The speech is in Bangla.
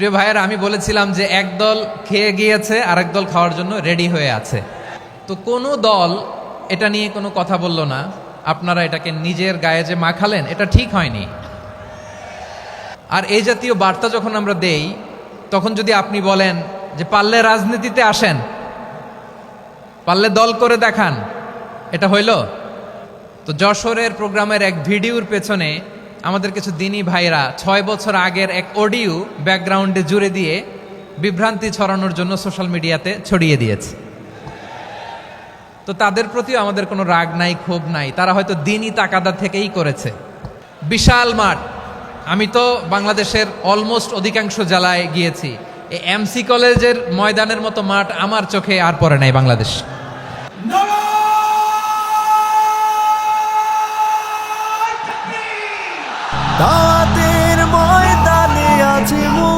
প্রিয় ভাইয়ের, আমি বলেছিলাম যে একদল খেয়ে গিয়েছে, আরেক দল খাওয়ার জন্য রেডি হয়ে আছে। তো কোনো দল এটা নিয়ে কোনো কথা বলল না। আপনারা এটাকে নিজের গায়ে যে মাখালেন, এটা ঠিক হয়নি। আর এই জাতীয় বার্তা যখন আমরা দেই, তখন যদি আপনি বলেন যে পারলে রাজনীতিতে আসেন, পারলে দল করে দেখান, এটা হইল? তো যশোরের প্রোগ্রামের এক ভিডিওর পেছনে আমাদের কিছু দিনী ভাইরা ছয় বছর আগের এক অডিও ব্যাকগ্রাউন্ডে জুড়ে দিয়ে বিভ্রান্তি ছড়ানোর জন্য সোশ্যাল মিডিয়াতে ছড়িয়ে দিয়েছে। তো তাদের প্রতিও আমাদের কোনো রাগ নাই, ক্ষোভ নাই। তারা হয়তো দিনই তাকাদা থেকেই করেছে। বিশাল মাঠ। আমি তো বাংলাদেশের অলমোস্ট অধিকাংশ জেলায় গিয়েছি। এমসি কলেজের ময়দানের মতো মাঠ আমার চোখে আর পড়ে নাই বাংলাদেশ। তা